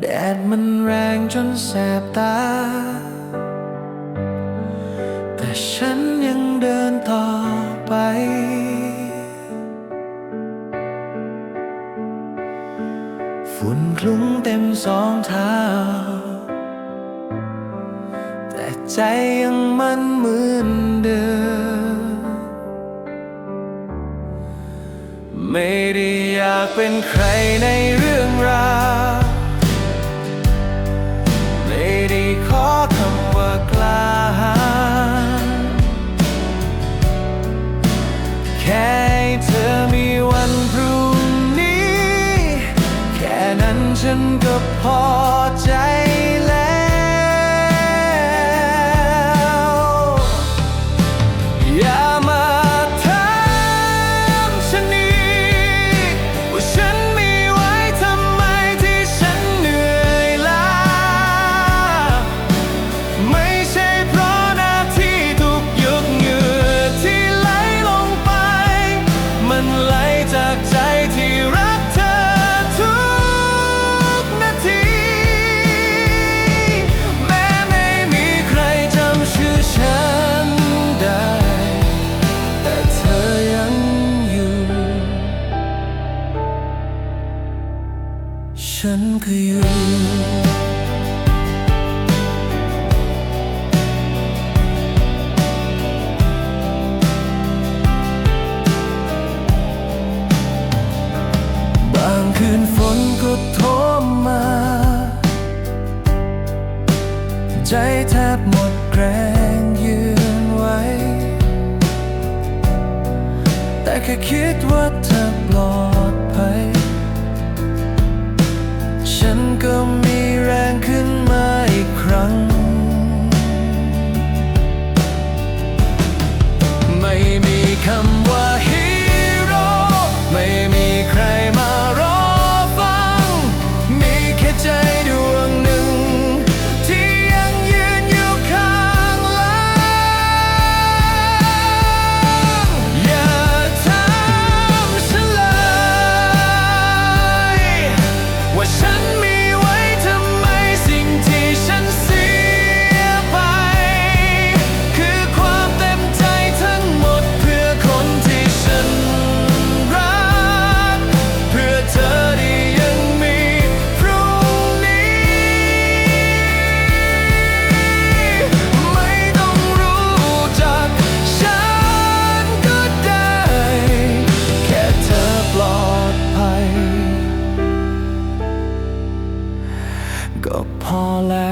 แดดมันแรงจนแสบตา แต่ฉันยังเดินต่อไป ฝุ่นคลุ้งเต็มสองเท้า แต่ใจยังมันเหมือนเดิม ไม่ได้อยากเป็นใครในเรื่องราว ฉันก็พอใจแล้วอย่ามาถามฉันอีกว่าฉันมีไว้ทำไมที่ฉันเหนื่อยล้าไม่ใช่เพราะหน้าที่ทุกหยดเหงื่อที่ไหลลงไป มันไหลจากใจที่รัก ฉันก็อยู่บางคืนฝนก็โทมมา ใจแทบหมดแรงยืนไว้ แต่แค่คิดว่าเธอ Paula.